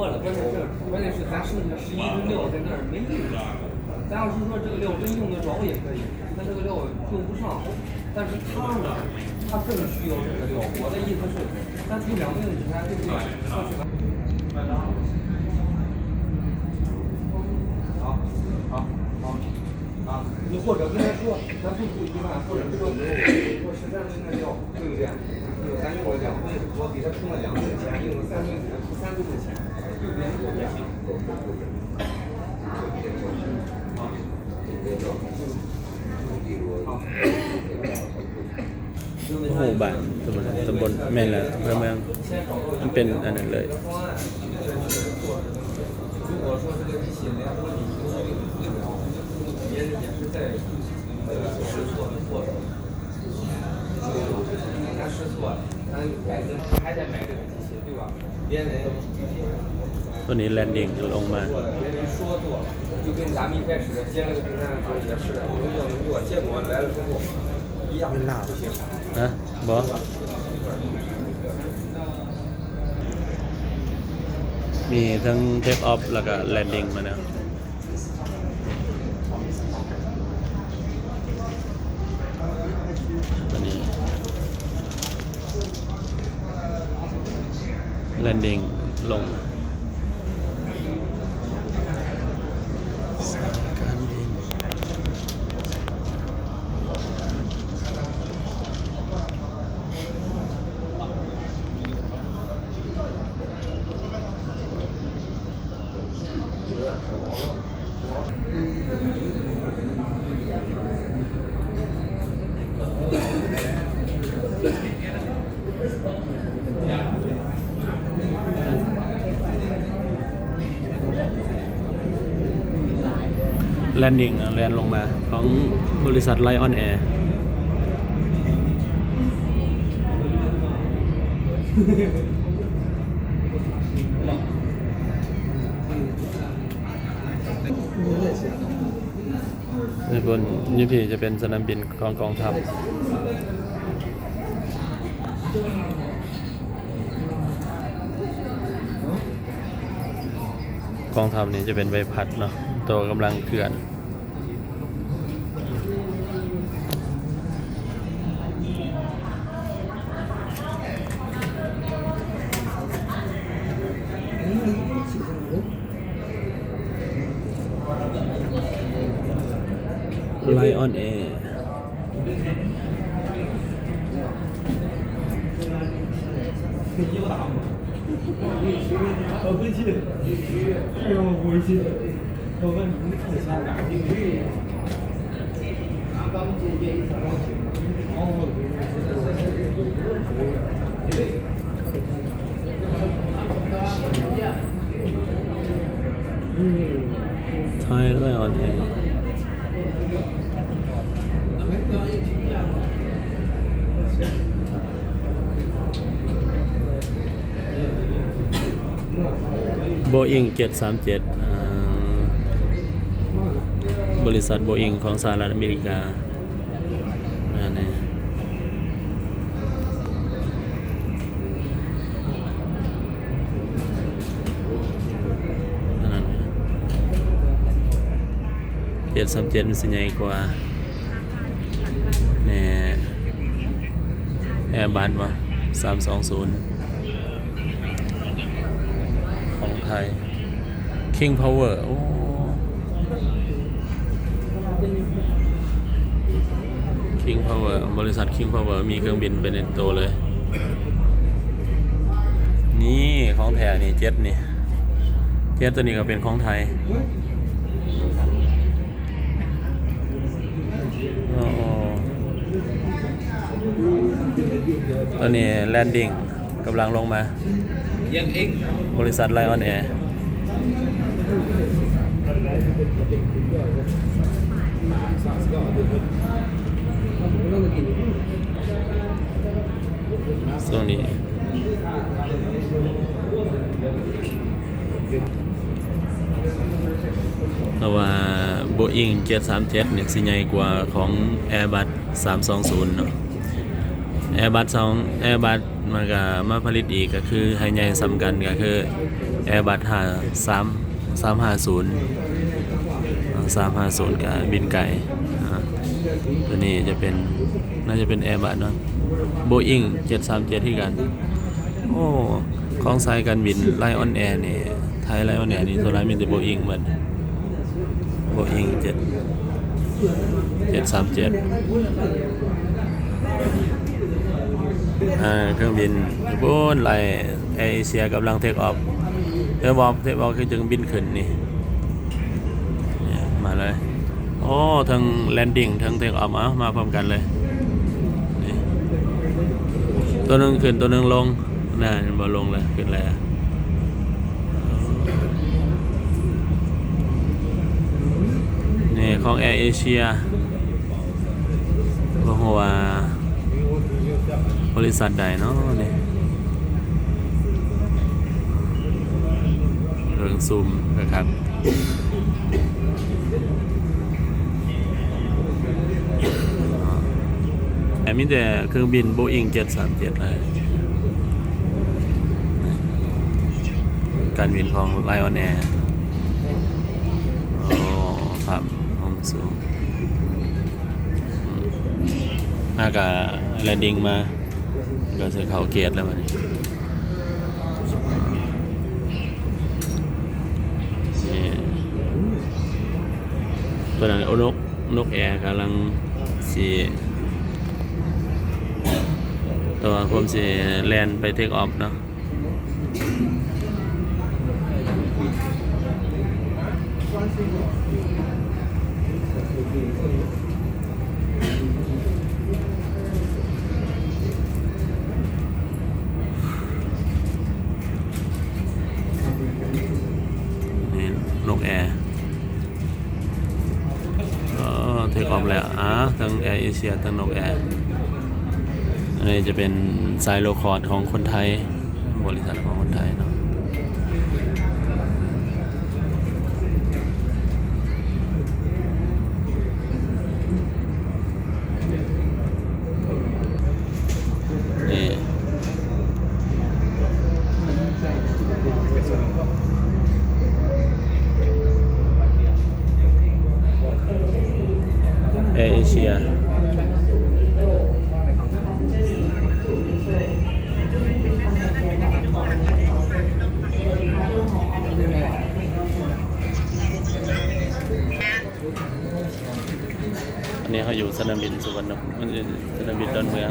多了，关键是关键是咱剩下十一跟六在那儿没用。咱要是说这个六真用得着也可以，但这个六用不上。但是他呢，他更需要这个六。我的意思是，咱出两个用之前对不对？说是好，好，好，啊，你或者跟他说，咱不出一万，或者说我实在是那六，对不对？咱用了两吨，我给他充了两吨钱，用了三吨，给他出三吨的钱， หมู่บ้านตำบลตำบลแม่ละอำเภอเมืองมันเป็นอันนั้นเลย方 ตัวนี้แลนดิ้งลงมาเป็นหลับนะบอมีทั้งเทคออฟแล้วก็แลนดิ้งมาเนี่ย แลนดิ้งลงสายการบิน แลนดิ้งแลนลงมาของบริษัทไลออนแอร์ในบนยี่พีจะเป็นสนามบินของกองทัพกองทัพนี่จะเป็นใบพัดเนาะ ตัวกำลังเคลื่อน ไลออนแอร์ 我回去，哎呦，我回去， ทำไมไม่ออนแอร์โบอิงเจ็ดสามเจ็ดอ่า บริษัทโบอิงของสหรัฐอเมริกานนี้อันนั้นเจ็ดสามเจ็ดมันสิใหญ่กว่าแน่แอร์บันวะสามสองศูนย์ของไทย King Power โอ้ King Power บริษัท King Power มีเครื่องบินเป็นตัวเลย นี่ของแท้นี่เจ็ตนี่เจ็ตตัวนี้ก็เป็นของไทยโอ้โหตัวนี้แลนดิ้งกำลังลงมา ยังเองบริษัทไลออนแอร์ ส่วนนี้เพราะว่า Boeing 737เนี่ยสิใหญ่กว่าของ Airbus 320เนาะแอร์บัสสองแอร์บัสมันก็มาผลิตอีกก็คือให้ใหญ่สำกันก็คือแอร์บัสหาสามสามห้าศูนย์สามห้าศูนย์กับบินไก่ ตัวนี้จะเป็นน่าจะเป็นแอร์บัสเนาะโบอิงเจ็ดสามเจ็ดที่กัน โอ้ของสายการบินไลออนแอร์นี่ไทยไลออนแอร์นี่ตัวนั้นมีแต่โบอิงเหมือนโบอิงเจ็ดเจ็ดสามเจ็ดเครื่องบินญี่ปุ่นไลเอเชียกำลังเทคออฟเทคออฟเทคออฟคือจึงบินขึ้นนี่มาเลย โอ้ทั้งแลนดิ้งทั้งเทคออฟเอามาพร้อมกันเลยนี่ตัวหนึงขึ้นตัวหนึงลงน่าบ่ลงเลยขึ้นเลยอะนี่ของแอร์เอเชียก็หัวาบริษัทใดเนาะนี่เรื่องซูมนะครับ แต่มีแต่เครื่องบินโบอิง737เลยการบินของ Lion Air โอ้ครับห้องสูงอืมอากาศแลนดิ้งมาก็จะเข้าเกียรแล้วมันนี่ตัวนั้นนกนกแอร์กำลังสี ตัวผมสีแลนไปเทคออฟเนาะนี่นกแอร์ก็เทคออฟแล้วอะทั้งแอร์เอเชียทั้งนกแอร์ อันนี้จะเป็นสายโลคอร์ดของคนไทย บริษัทของคนไทยเนาะ นนี้เขาอยู่สนามบินสุวรรณภูมิสนามบินดอนเมือง